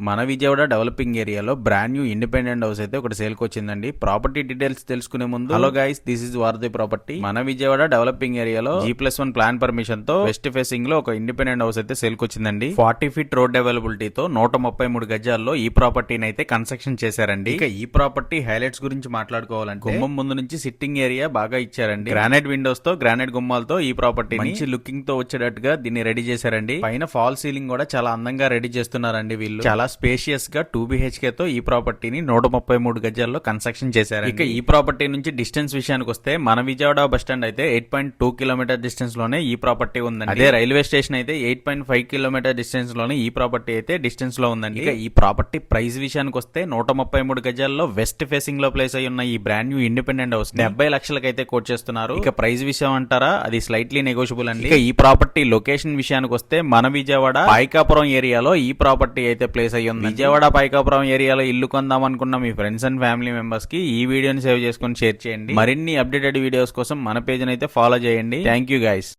మన విజయవాడ డెవలపింగ్ ఏరియాలో brand new independent house అయితే ఒకటి సేల్కి వచ్చిందండి. ప్రాపర్టీ డీటెయిల్స్ తెలుసుకునే ముందు hello guys this is Varadhi property మన విజయవాడ డెవలపింగ్ ఏరియాలో జీ ప్లస్ వన్ ప్లాన్ పర్మిషన్తో వెస్ట్ ఫేసింగ్లో ఒక ఇండిపెండెంట్ హౌస్ అయితే సేల్కి వచ్చిందండి. ఫార్టీ ఫీట్ రోడ్ అవైలబిలిటీ తో నూట ముప్పై మూడు గజాల్లో ఈ ప్రాపర్టీని అయితే కన్స్ట్రక్షన్ చేశారండి. ఇక ఈ ప్రాపర్టీ హైలైట్స్ గురించి మాట్లాడుకోవాలంటే గుమ్మం ముందు నుంచి సిట్టింగ్ ఏరియా బాగా ఇచ్చారండి. గ్రానైట్ విండోస్తో గ్రానైట్ గుమ్మాలతో ఈ ప్రాపర్టీ మంచి లుకింగ్తో వచ్చేటట్టుగా దీన్ని రెడీ చేశారండి. పైన ఫాల్ సీలింగ్ కూడా చాలా అందంగా రెడీ చేస్తున్నారండి వీళ్ళు. చాలా స్పేషియస్గా టూ బిహెచ్కే తో ఈ ప్రాపర్టీని నూట ముప్పై మూడు గజాల్లో కన్స్ట్రక్షన్ చేశారు ఇక ఈ ప్రాపర్టీ నుంచి డిస్టెన్స్ విషయానికి వస్తే మన విజయవాడ బస్ స్టాండ్ అయితే ఎయిట్ పాయింట్ టూ కిలోమీటర్ డిస్టెన్స్లోనే ఈ ప్రాపర్టీ ఉందండి. అదే రైల్వే స్టేషన్ అయితే ఎయిట్ పాయింట్ ఫైవ్ కిలోమీటర్ డిస్టెన్స్లోనే ఈ ప్రాపర్టీ అయితే డిస్టెన్స్లో ఉందండి. ఇక ఈ ప్రాపర్టీ ప్రైస్ విషయానికి వస్తే నూట ముప్పై మూడు గజాల్లో వెస్ట్ ఫేసింగ్లో ప్లేస్ అయి ఉన్న ఈ బ్రాండ్ న్యూ ఇండిపెండెంట్ హౌస్ డెబ్బై లక్షలకైతే కోట్ చేస్తున్నారు. ఇక ప్రైస్ విషయం అంటారా? అది స్లైట్లీ నెగోషియబుల్ అండి. ఇక ఈ ప్రాపర్టీ లొకేషన్ విషయానికి వస్తే మన విజయవాడ పైకాపురం ఏరియాలో ఈ ప్రాపర్టీ అయితే ప్లేస్ అయ్యి ఉంది విజయవాడ పైకాపురం ఏరియాలో ఇల్లు కొందాం అనుకున్న మీ ఫ్రెండ్స్ అండ్ ఫ్యామిలీ మెంబర్స్కి ఈ వీడియోని సేవ్ చేసుకుని షేర్ చేయండి. మరిన్ని అప్డేటెడ్ వీడియోస్ కోసం మన పేజ్ అయితే ఫాలో చేయండి. Thank you guys